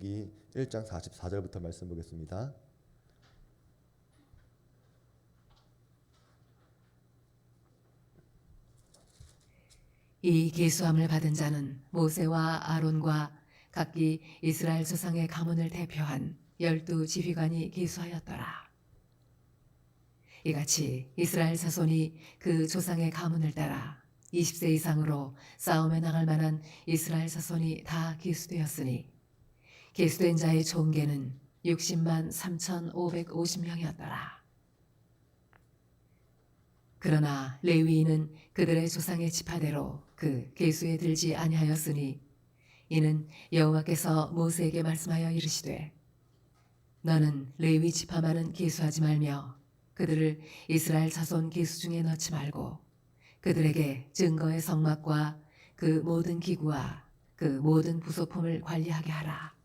이 1장 44절부터 말씀 보겠습니다. 이 계수함을 받은 자는 모세와 아론과 각기 이스라엘 조상의 가문을 대표한 열두 지휘관이 계수하였더라. 이같이 이스라엘 자손이 그 조상의 가문을 따라 20세 이상으로 싸움에 나갈 만한 이스라엘 자손이 다 계수되었으니 계수된 자의 총계는 60만 3,550명이었더라. 그러나 레위인은 그들의 조상의 지파대로 그 계수에 들지 아니하였으니 이는 여호와께서 모세에게 말씀하여 이르시되 너는 레위 지파만은 계수하지 말며 그들을 이스라엘 자손 계수 중에 넣지 말고 그들에게 증거의 성막과 그 모든 기구와 그 모든 부속품을 관리하게 하라.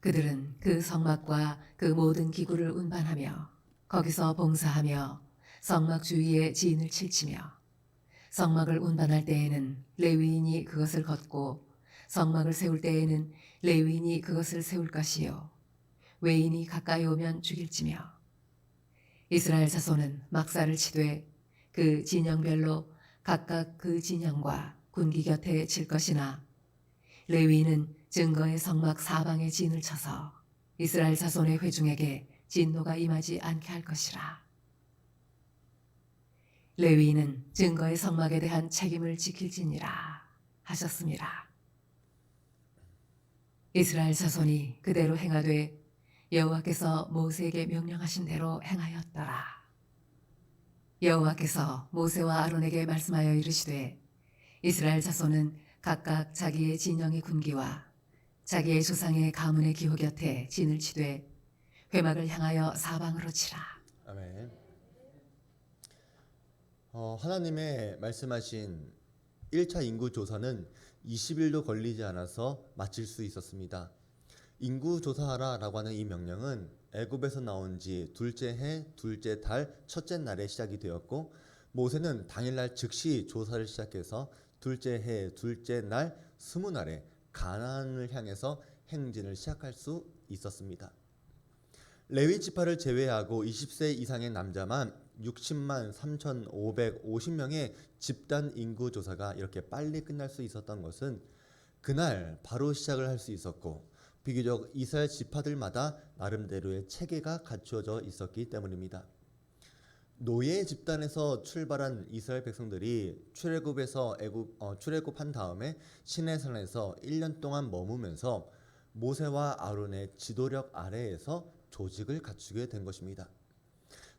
그들은 그 성막과 그 모든 기구를 운반하며 거기서 봉사하며 성막 주위에 지인을 칠치며 성막을 운반할 때에는 레위인이 그것을 걷고 성막을 세울 때에는 레위인이 그것을 세울 것이요. 외인이 가까이 오면 죽일지며. 이스라엘 자손은 막사를 치되 그 진영별로 각각 그 진영과 군기 곁에 칠 것이나 레위인은 증거의 성막 사방에 진을 쳐서 이스라엘 자손의 회중에게 진노가 임하지 않게 할 것이라. 레위인은 증거의 성막에 대한 책임을 지킬지니라 하셨습니다. 이스라엘 자손이 그대로 행하되 여호와께서 모세에게 명령하신 대로 행하였더라. 여호와께서 모세와 아론에게 말씀하여 이르시되 이스라엘 자손은 각각 자기의 진영의 군기와 자기의 조상의 가문의 기호 곁에 진을 치되 회막을 향하여 사방으로 치라. 아멘. 어, 하나님의 말씀하신 1차 인구 조사는 20일도 걸리지 않아서 마칠 수 있었습니다. 인구 조사하라라고 하는 이 명령은 애굽에서 나온 지 둘째 해, 둘째 달, 첫째 날에 시작이 되었고 모세는 당일날 즉시 조사를 시작해서 둘째 해, 둘째 날, 스무 날에 가나안을 향해서 행진을 시작할 수 있었습니다. 레위 지파를 제외하고 20세 이상의 남자만 60만 3,550명의 집단 인구 조사가 이렇게 빨리 끝날 수 있었던 것은 그날 바로 시작을 할 수 있었고 비교적 이스라엘 지파들마다 나름대로의 체계가 갖추어져 있었기 때문입니다. 노예 집단에서 출발한 이스라엘 백성들이 출애굽에서 애굽 어, 출애굽한 다음에 시내산에서 1년 동안 머무면서 모세와 아론의 지도력 아래에서 조직을 갖추게 된 것입니다.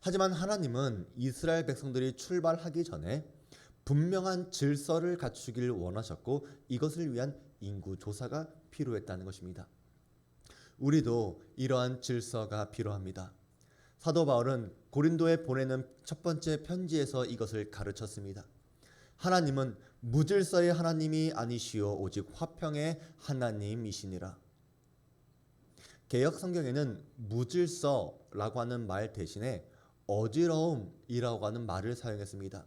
하지만 하나님은 이스라엘 백성들이 출발하기 전에 분명한 질서를 갖추길 원하셨고 이것을 위한 인구 조사가 필요했다는 것입니다. 우리도 이러한 질서가 필요합니다. 사도 바울은 고린도에 보내는 첫 번째 편지에서 이것을 가르쳤습니다. 하나님은 무질서의 하나님이 아니시오 오직 화평의 하나님이시니라. 개혁 성경에는 무질서라고 하는 말 대신에 어지러움이라고 하는 말을 사용했습니다.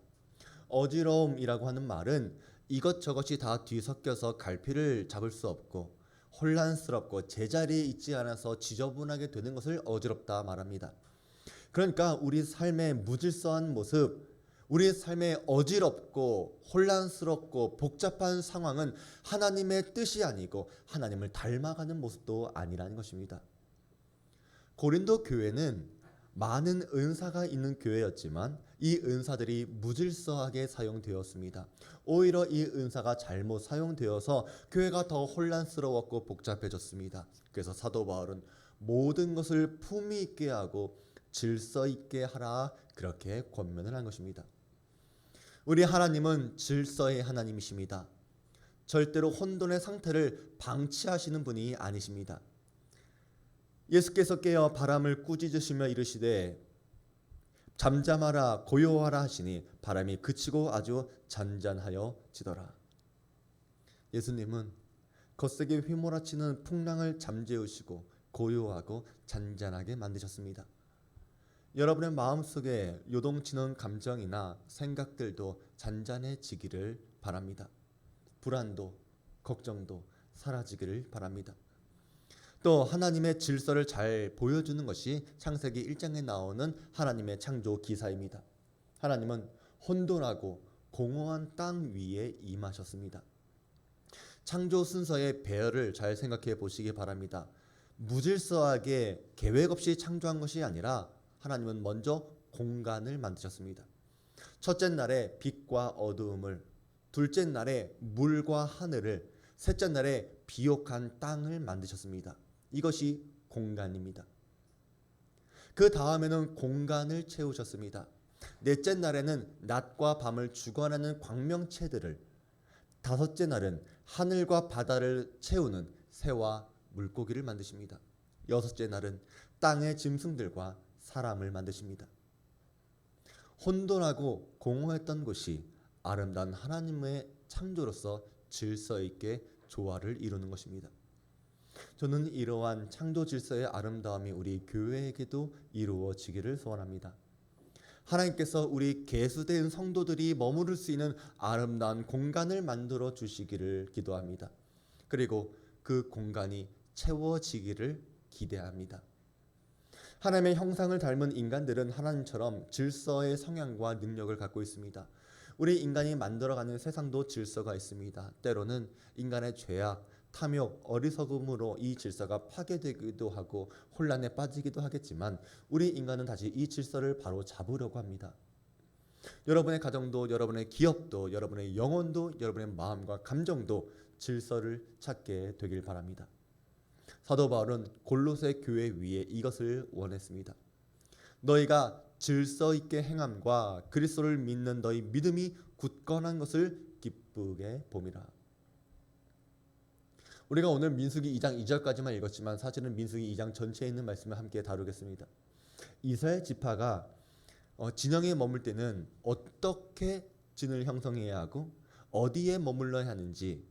어지러움이라고 하는 말은 이것저것이 다 뒤섞여서 갈피를 잡을 수 없고 혼란스럽고 제자리에 있지 않아서 지저분하게 되는 것을 어지럽다 말합니다. 그러니까 우리 삶의 무질서한 모습, 우리 삶의 어지럽고 혼란스럽고 복잡한 상황은 하나님의 뜻이 아니고 하나님을 닮아가는 모습도 아니라는 것입니다. 고린도 교회는 많은 은사가 있는 교회였지만 이 은사들이 무질서하게 사용되었습니다. 오히려 이 은사가 잘못 사용되어서 교회가 더 혼란스러웠고 복잡해졌습니다. 그래서 사도 바울은 모든 것을 품위 있게 하고 질서 있게 하라 그렇게 권면을 한 것입니다. 우리 하나님은 질서의 하나님이십니다. 절대로 혼돈의 상태를 방치하시는 분이 아니십니다. 예수께서 깨어 바람을 꾸짖으시며 이르시되 잠잠하라 고요하라 하시니 바람이 그치고 아주 잔잔하여 지더라. 예수님은 거세게 휘몰아치는 풍랑을 잠재우시고 고요하고 잔잔하게 만드셨습니다. 여러분의 마음속에 요동치는 감정이나 생각들도 잔잔해지기를 바랍니다. 불안도, 걱정도 사라지기를 바랍니다. 또 하나님의 질서를 잘 보여주는 것이 창세기 1장에 나오는 하나님의 창조 기사입니다. 하나님은 혼돈하고 공허한 땅 위에 임하셨습니다. 창조 순서의 배열을 잘 생각해 보시기 바랍니다. 무질서하게 계획 없이 창조한 것이 아니라 하나님은 먼저 공간을 만드셨습니다. 첫째 날에 빛과 어두움을, 둘째 날에 물과 하늘을, 셋째 날에 비옥한 땅을 만드셨습니다. 이것이 공간입니다. 그 다음에는 공간을 채우셨습니다. 넷째 날에는 낮과 밤을 주관하는 광명체들을, 다섯째 날은 하늘과 바다를 채우는 새와 물고기를 만드십니다. 여섯째 날은 땅의 짐승들과 사람을 만드십니다. 혼돈하고 공허했던 곳이 아름다운 하나님의 창조로서 질서 있게 조화를 이루는 것입니다. 저는 이러한 창조 질서의 아름다움이 우리 교회에게도 이루어지기를 소원합니다. 하나님께서 우리 개수된 성도들이 머무를 수 있는 아름다운 공간을 만들어 주시기를 기도합니다. 그리고 그 공간이 채워지기를 기대합니다. 하나님의 형상을 닮은 인간들은 하나님처럼 질서의 성향과 능력을 갖고 있습니다. 우리 인간이 만들어가는 세상도 질서가 있습니다. 때로는 인간의 죄악, 탐욕, 어리석음으로 이 질서가 파괴되기도 하고 혼란에 빠지기도 하겠지만 우리 인간은 다시 이 질서를 바로 잡으려고 합니다. 여러분의 가정도 여러분의 기업도 여러분의 영혼도 여러분의 마음과 감정도 질서를 찾게 되길 바랍니다. 사도 바울은 골로새 교회 위에 이것을 원했습니다. 너희가 질서 있게 행함과 그리스도를 믿는 너희 믿음이 굳건한 것을 기쁘게 봄이라. 우리가 오늘 민수기 2장 2절까지만 읽었지만 사실은 민수기 2장 전체에 있는 말씀을 함께 다루겠습니다. 이스라엘 지파가 어, 진영에 머물 때는 어떻게 진을 형성해야 하고 어디에 머물러야 하는지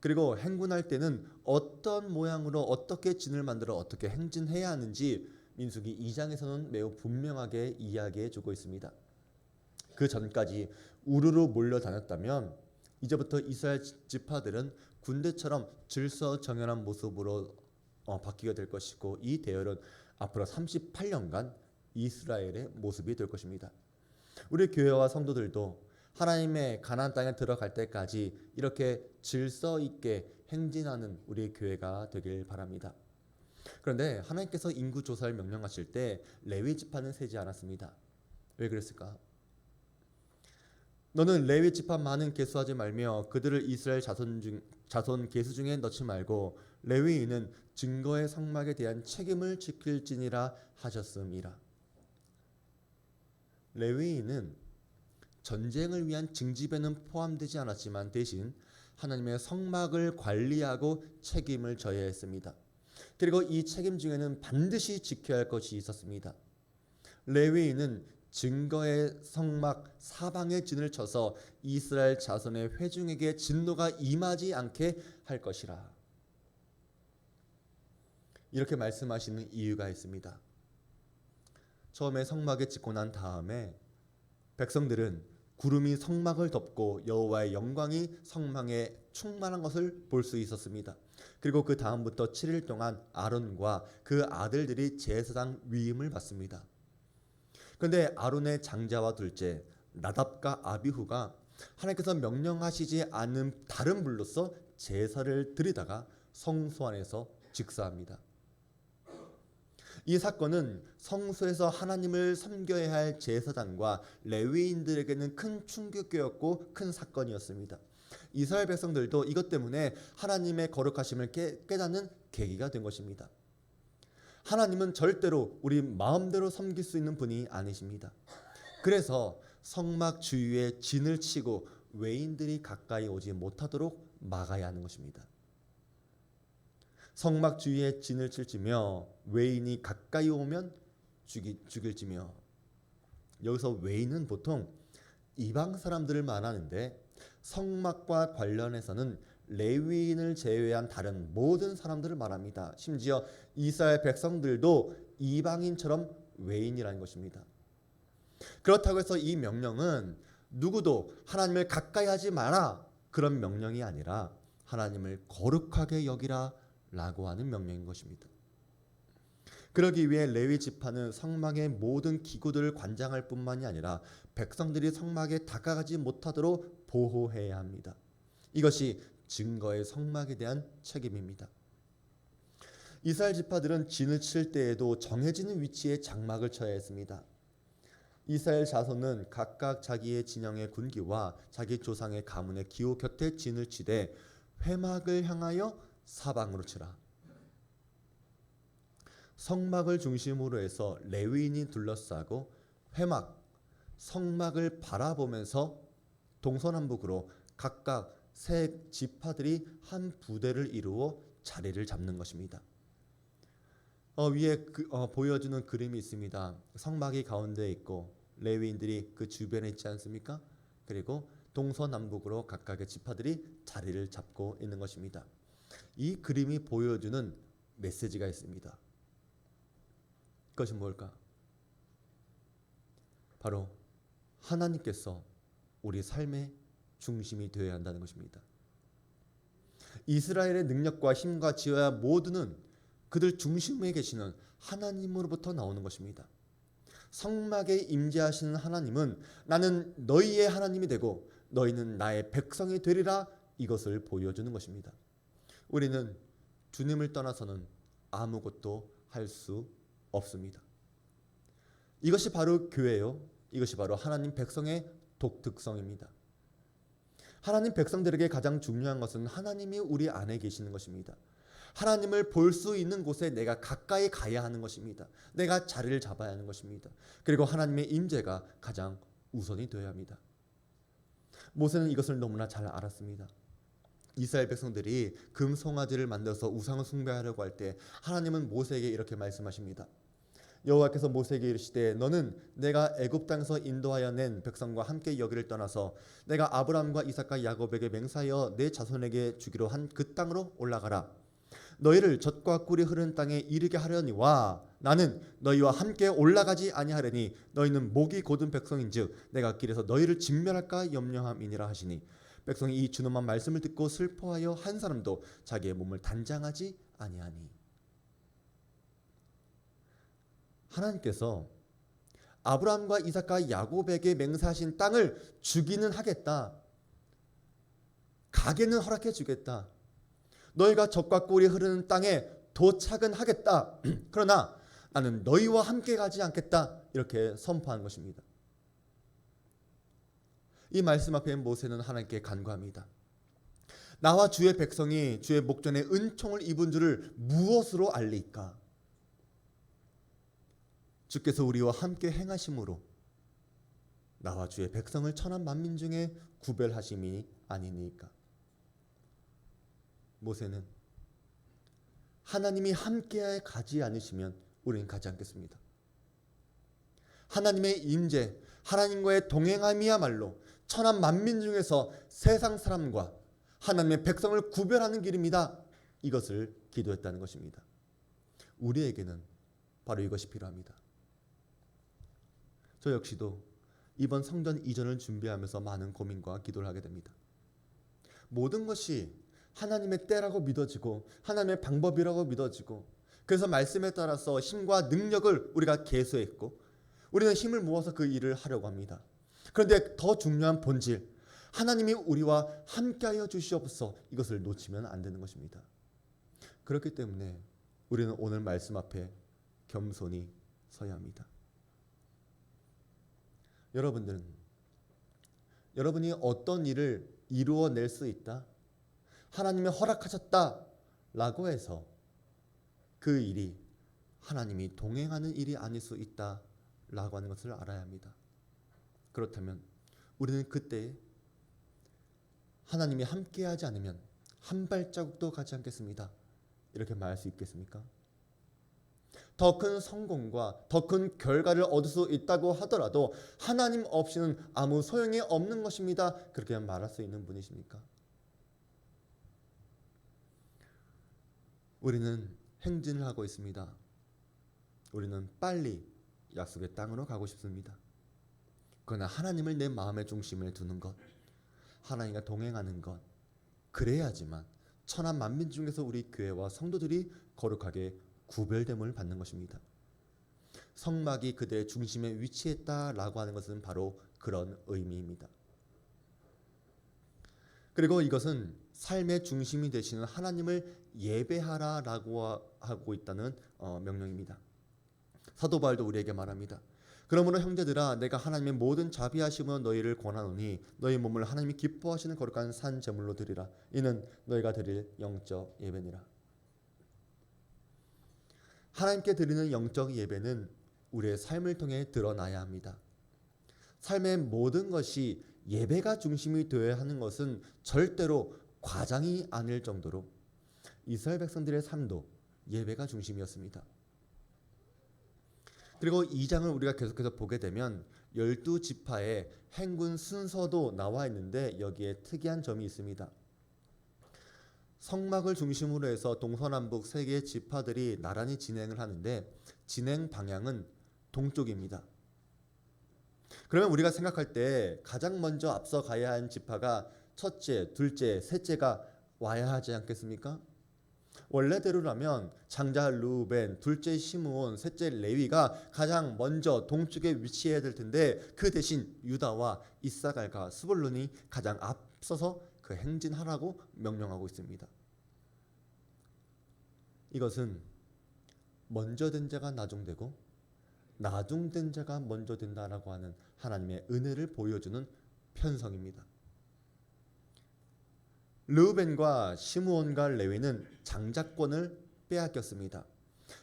그리고 행군할 때는 어떤 모양으로 어떻게 진을 만들어 어떻게 행진해야 하는지 민수기 2장에서는 매우 분명하게 이야기해 주고 있습니다. 그 전까지 우르르 몰려다녔다면 이제부터 이스라엘 지파들은 군대처럼 질서 정연한 모습으로 어, 바뀌게 될 것이고 이 대열은 앞으로 38년간 이스라엘의 모습이 될 것입니다. 우리 교회와 성도들도 하나님의 가나안 땅에 들어갈 때까지 이렇게 질서 있게 행진하는 우리 교회가 되길 바랍니다. 그런데 하나님께서 인구 조사를 명령하실 때 레위 지파는 세지 않았습니다. 왜 그랬을까? 너는 레위 지파 많은 계수하지 말며 그들을 이스라엘 자손 중 자손 계수 중에 넣지 말고 레위인은 증거의 성막에 대한 책임을 지킬지니라 하셨음이라. 레위인은 전쟁을 위한 징집에는 포함되지 않았지만 대신 하나님의 성막을 관리하고 책임을 져야 했습니다. 그리고 이 책임 중에는 반드시 지켜야 할 것이 있었습니다. 레위인은 증거의 성막 사방에 진을 쳐서 이스라엘 자손의 회중에게 진노가 임하지 않게 할 것이라. 이렇게 말씀하시는 이유가 있습니다. 처음에 성막에 짓고 난 다음에 백성들은 구름이 성막을 덮고 여호와의 영광이 성막에 충만한 것을 볼 수 있었습니다. 그리고 그 다음부터 7일 동안 아론과 그 아들들이 제사장 위임을 받습니다. 그런데 아론의 장자와 둘째 나답과 아비후가 하나님께서 명령하시지 않은 다른 불로서 제사를 드리다가 성소 안에서 직사합니다. 이 사건은 성소에서 하나님을 섬겨야 할 제사장과 레위인들에게는 큰 충격이었고 큰 사건이었습니다. 이스라엘 백성들도 이것 때문에 하나님의 거룩하심을 깨, 깨닫는 계기가 된 것입니다. 하나님은 절대로 우리 마음대로 섬길 수 있는 분이 아니십니다. 그래서 성막 주위에 진을 치고 외인들이 가까이 오지 못하도록 막아야 하는 것입니다. 성막 주위에 진을 칠지며 외인이 가까이 오면 죽이, 죽일지며 여기서 외인은 보통 이방 사람들을 말하는데 성막과 관련해서는 레위인을 제외한 다른 모든 사람들을 말합니다. 심지어 이스라엘 백성들도 이방인처럼 외인이라는 것입니다. 그렇다고 해서 이 명령은 누구도 하나님을 가까이 하지 마라 그런 명령이 아니라 하나님을 거룩하게 여기라 라고 하는 명령인 것입니다. 그러기 위해 레위 지파는 성막의 모든 기구들을 관장할 뿐만이 아니라 백성들이 성막에 다가가지 못하도록 보호해야 합니다. 이것이 증거의 성막에 대한 책임입니다. 이스라엘 지파들은 진을 칠 때에도 정해지는 위치에 장막을 쳐야 했습니다. 이스라엘 자손은 각각 자기의 진영의 군기와 자기 조상의 가문의 기호 곁에 진을 치되 회막을 향하여 사방으로 치라. 성막을 중심으로 해서 레위인이 둘러싸고 회막, 성막을 바라보면서 동서남북으로 각각 세 지파들이 한 부대를 이루어 자리를 잡는 것입니다. 어, 위에 그, 어, 보여주는 그림이 있습니다. 성막이 가운데 있고 레위인들이 그 주변에 있지 않습니까? 그리고 동서남북으로 각각의 지파들이 자리를 잡고 있는 것입니다. 이 그림이 보여주는 메시지가 있습니다. 그것이 뭘까? 바로 하나님께서 우리 삶의 중심이 되어야 한다는 것입니다. 이스라엘의 능력과 힘과 지혜와 모두는 그들 중심에 계시는 하나님으로부터 나오는 것입니다. 성막에 임재하시는 하나님은 나는 너희의 하나님이 되고 너희는 나의 백성이 되리라 이것을 보여주는 것입니다. 우리는 주님을 떠나서는 아무것도 할 수 없습니다. 이것이 바로 교회요. 이것이 바로 하나님 백성의 독특성입니다. 하나님 백성들에게 가장 중요한 것은 하나님이 우리 안에 계시는 것입니다. 하나님을 볼 수 있는 곳에 내가 가까이 가야 하는 것입니다. 내가 자리를 잡아야 하는 것입니다. 그리고 하나님의 임재가 가장 우선이 되어야 합니다. 모세는 이것을 너무나 잘 알았습니다. 이스라엘 백성들이 금 송아지를 만들어서 우상을 숭배하려고 할 때 하나님은 모세에게 이렇게 말씀하십니다. 여호와께서 모세에게 이르시되 너는 내가 애굽 땅에서 인도하여 낸 백성과 함께 여기를 떠나서 내가 아브라함과 이삭과 야곱에게 맹세하여 내 자손에게 주기로 한 그 땅으로 올라가라. 너희를 젖과 꿀이 흐르는 땅에 이르게 하려니와 나는 너희와 함께 올라가지 아니하려니 너희는 목이 곧은 백성인즉 내가 길에서 너희를 진멸할까 염려함이니라 하시니 백성이 이 준엄한 말씀을 듣고 슬퍼하여 한 사람도 자기의 몸을 단장하지 아니하니 하나님께서 아브라함과 이삭과 야곱에게 맹세하신 땅을 주기는 하겠다. 가게는 허락해 주겠다. 너희가 젖과 꿀이 흐르는 땅에 도착은 하겠다. 그러나 나는 너희와 함께 가지 않겠다. 이렇게 선포한 것입니다. 이 말씀 앞에 모세는 하나님께 간구합니다. 나와 주의 백성이 주의 목전에 은총을 입은 줄을 무엇으로 알리까? 주께서 우리와 함께 행하심으로 나와 주의 백성을 천한 만민 중에 구별하심이 아니니까. 모세는 하나님이 함께 가지 않으시면 우리는 가지 않겠습니다. 하나님의 임재, 하나님과의 동행함이야말로 천한 만민 중에서 세상 사람과 하나님의 백성을 구별하는 길입니다. 이것을 기도했다는 것입니다. 우리에게는 바로 이것이 필요합니다. 저 역시도 이번 성전 이전을 준비하면서 많은 고민과 기도를 하게 됩니다. 모든 것이 하나님의 때라고 믿어지고 하나님의 방법이라고 믿어지고 그래서 말씀에 따라서 힘과 능력을 우리가 개수했고 우리는 힘을 모아서 그 일을 하려고 합니다. 그런데 더 중요한 본질 하나님이 우리와 함께하여 주시옵소서 이것을 놓치면 안 되는 것입니다. 그렇기 때문에 우리는 오늘 말씀 앞에 겸손히 서야 합니다. 여러분들은 여러분이 어떤 일을 이루어낼 수 있다? 하나님이 허락하셨다라고 해서 그 일이 하나님이 동행하는 일이 아닐 수 있다라고 하는 것을 알아야 합니다. 그렇다면 우리는 그때 하나님이 함께하지 않으면 한 발자국도 가지 않겠습니다. 이렇게 말할 수 있겠습니까? 더 큰 성공과 더 큰 결과를 얻을 수 있다고 하더라도 하나님 없이는 아무 소용이 없는 것입니다. 그렇게 말할 수 있는 분이십니까? 우리는 행진을 하고 있습니다. 우리는 빨리 약속의 땅으로 가고 싶습니다. 그러나 하나님을 내 마음의 중심에 두는 것, 하나님과 동행하는 것, 그래야지만 천한 만민 중에서 우리 교회와 성도들이 거룩하게 구별됨을 받는 것입니다. 성막이 그들의 중심에 위치했다라고 하는 것은 바로 그런 의미입니다. 그리고 이것은 삶의 중심이 되시는 하나님을 예배하라라고 하고 있다는 어, 명령입니다. 사도 바울도 우리에게 말합니다. 그러므로 형제들아 내가 하나님의 모든 자비하심으로 너희를 권하노니 너희 몸을 하나님이 기뻐하시는 거룩한 산 제물로 드리라 이는 너희가 드릴 영적 예배니라. 하나님께 드리는 영적 예배는 우리의 삶을 통해 드러나야 합니다. 삶의 모든 것이 예배가 중심이 되어야 하는 것은 절대로 과장이 아닐 정도로 이스라엘 백성들의 삶도 예배가 중심이었습니다. 그리고 이 장을 우리가 계속해서 보게 되면 열두 지파의 행군 순서도 나와 있는데 여기에 특이한 점이 있습니다. 성막을 중심으로 해서 동서남북 세 개의 지파들이 나란히 진행을 하는데 진행 방향은 동쪽입니다. 그러면 우리가 생각할 때 가장 먼저 앞서 가야 하는 지파가 첫째, 둘째, 셋째가 와야 하지 않겠습니까? 원래대로라면 장자 루벤, 둘째 시므온, 셋째 레위가 가장 먼저 동쪽에 위치해야 될 텐데 그 대신 유다와 이사갈과 스불론이 가장 앞서서 그 행진하라고 명령하고 있습니다. 이것은 먼저 된 자가 나중되고 나중된 자가 먼저 된다라고 하는 하나님의 은혜를 보여주는 편성입니다. 르우벤과 시므온과 레위는 장자권을 빼앗겼습니다.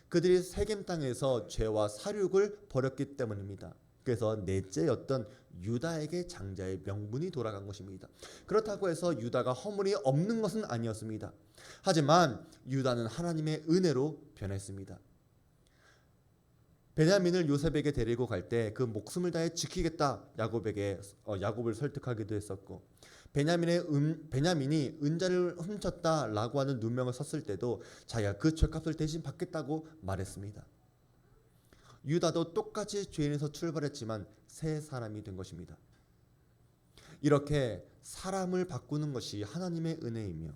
그들이 세겜 땅에서 죄와 사륙을 벌였기 때문입니다. 그래서 넷째였던 유다에게 장자의 명분이 돌아간 것입니다. 그렇다고 해서 유다가 허물이 없는 것은 아니었습니다. 하지만 유다는 하나님의 은혜로 변했습니다. 베냐민을 요셉에게 데리고 갈 때 그 목숨을 다해 지키겠다 야곱에게 어, 야곱을 설득하기도 했었고 베냐민의 음, 베냐민이 은자를 훔쳤다라고 하는 누명을 썼을 때도 자기가 그 죄값을 대신 받겠다고 말했습니다. 유다도 똑같이 죄인에서 출발했지만 새 사람이 된 것입니다. 이렇게 사람을 바꾸는 것이 하나님의 은혜이며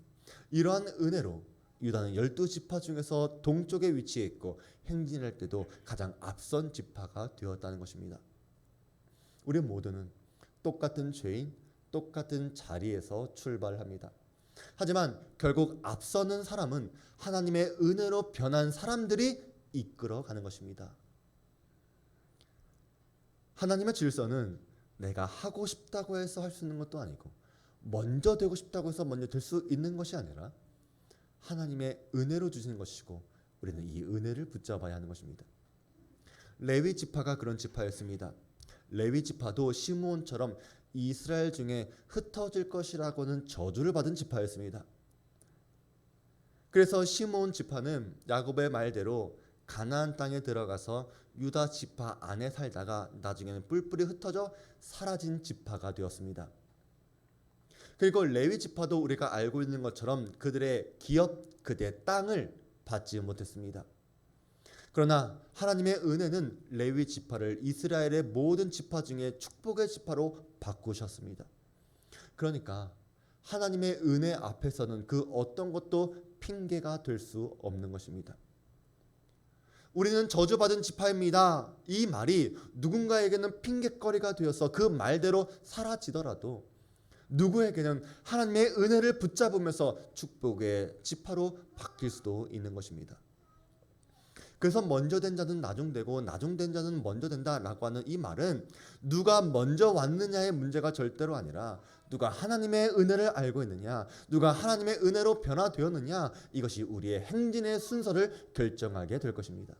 이러한 은혜로 유다는 열두 지파 중에서 동쪽에 위치해 있고 행진할 때도 가장 앞선 지파가 되었다는 것입니다. 우리 모두는 똑같은 죄인, 똑같은 자리에서 출발합니다. 하지만 결국 앞서는 사람은 하나님의 은혜로 변한 사람들이 이끌어 가는 것입니다. 하나님의 질서는 내가 하고 싶다고 해서 할 수 있는 것도 아니고 먼저 되고 싶다고 해서 먼저 될 수 있는 것이 아니라 하나님의 은혜로 주시는 것이고 우리는 이 은혜를 붙잡아야 하는 것입니다. 레위 지파가 그런 지파였습니다. 레위 지파도 시므온처럼 이스라엘 중에 흩어질 것이라고는 저주를 받은 지파였습니다. 그래서 시므온 지파는 야곱의 말대로 가나안 땅에 들어가서 유다 지파 안에 살다가 나중에는 뿔뿔이 흩어져 사라진 지파가 되었습니다. 그리고 레위 지파도 우리가 알고 있는 것처럼 그들의 기업 그들의 땅을 받지 못했습니다. 그러나 하나님의 은혜는 레위 지파를 이스라엘의 모든 지파 중에 축복의 지파로 바꾸셨습니다. 그러니까 하나님의 은혜 앞에서는 그 어떤 것도 핑계가 될 수 없는 것입니다. 우리는 저주받은 지파입니다. 이 말이 누군가에게는 핑계거리가 되어서 그 말대로 사라지더라도 누구에게는 하나님의 은혜를 붙잡으면서 축복의 지파로 바뀔 수도 있는 것입니다. 그래서 먼저 된 자는 나중되고 나중된 자는 먼저 된다라고 하는 이 말은 누가 먼저 왔느냐의 문제가 절대로 아니라 누가 하나님의 은혜를 알고 있느냐, 누가 하나님의 은혜로 변화되었느냐 이것이 우리의 행진의 순서를 결정하게 될 것입니다.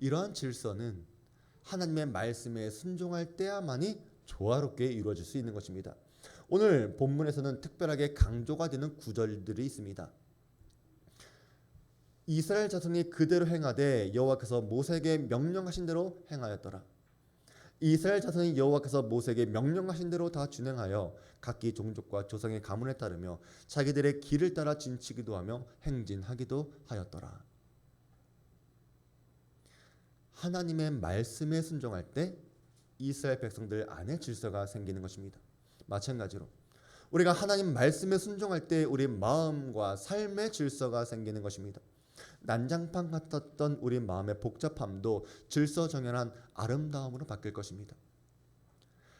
이러한 질서는 하나님의 말씀에 순종할 때야만이 조화롭게 이루어질 수 있는 것입니다. 오늘 본문에서는 특별하게 강조가 되는 구절들이 있습니다. 이스라엘 자손이 그대로 행하되 여호와께서 모세에게 명령하신 대로 행하였더라. 이스라엘 자손이 여호와께서 모세에게 명령하신 대로 다 준행하여 각기 종족과 조상의 가문에 따르며 자기들의 길을 따라 진치기도 하며 행진하기도 하였더라. 하나님의 말씀에 순종할 때 이스라엘 백성들 안에 질서가 생기는 것입니다. 마찬가지로 우리가 하나님 말씀에 순종할 때 우리 마음과 삶의 질서가 생기는 것입니다. 난장판 같았던 우리 마음의 복잡함도 질서 정연한 아름다움으로 바뀔 것입니다.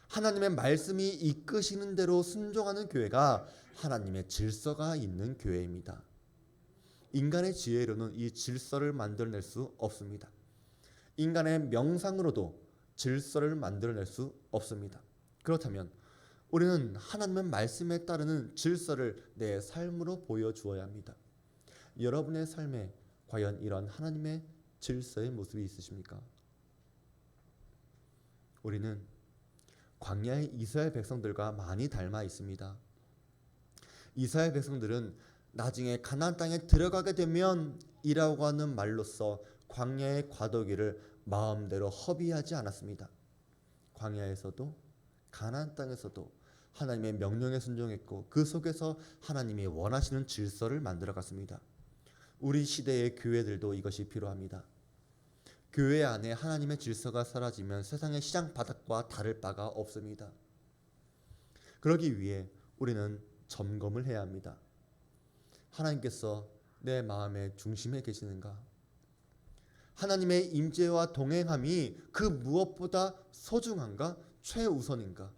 하나님의 말씀이 이끄시는 대로 순종하는 교회가 하나님의 질서가 있는 교회입니다. 인간의 지혜로는 이 질서를 만들어낼 수 없습니다. 인간의 명상으로도 질서를 만들어낼 수 없습니다. 그렇다면 우리는 하나님의 말씀에 따르는 질서를 내 삶으로 보여주어야 합니다. 여러분의 삶에 과연 이런 하나님의 질서의 모습이 있으십니까? 우리는 광야의 이스라엘 백성들과 많이 닮아 있습니다. 이스라엘 백성들은 나중에 가나안 땅에 들어가게 되면 이라고 하는 말로써 광야의 과도기를 마음대로 허비하지 않았습니다. 광야에서도 가나안 땅에서도 하나님의 명령에 순종했고 그 속에서 하나님이 원하시는 질서를 만들어 갔습니다. 우리 시대의 교회들도 이것이 필요합니다. 교회 안에 하나님의 질서가 사라지면 세상의 시장 바닥과 다를 바가 없습니다. 그러기 위해 우리는 점검을 해야 합니다. 하나님께서 내 마음의 중심에 계시는가? 하나님의 임재와 동행함이 그 무엇보다 소중한가? 최우선인가?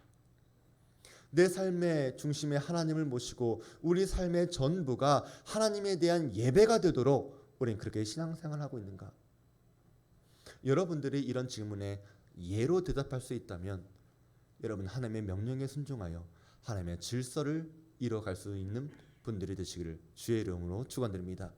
내 삶의 중심에 하나님을 모시고 우리 삶의 전부가 하나님에 대한 예배가 되도록 우리는 그렇게 신앙생활하고 있는가? 여러분들이 이런 질문에 예로 대답할 수 있다면 여러분 하나님의 명령에 순종하여 하나님의 질서를 이뤄갈 수 있는 분들이 되시기를 주의 이름으로 축원드립니다.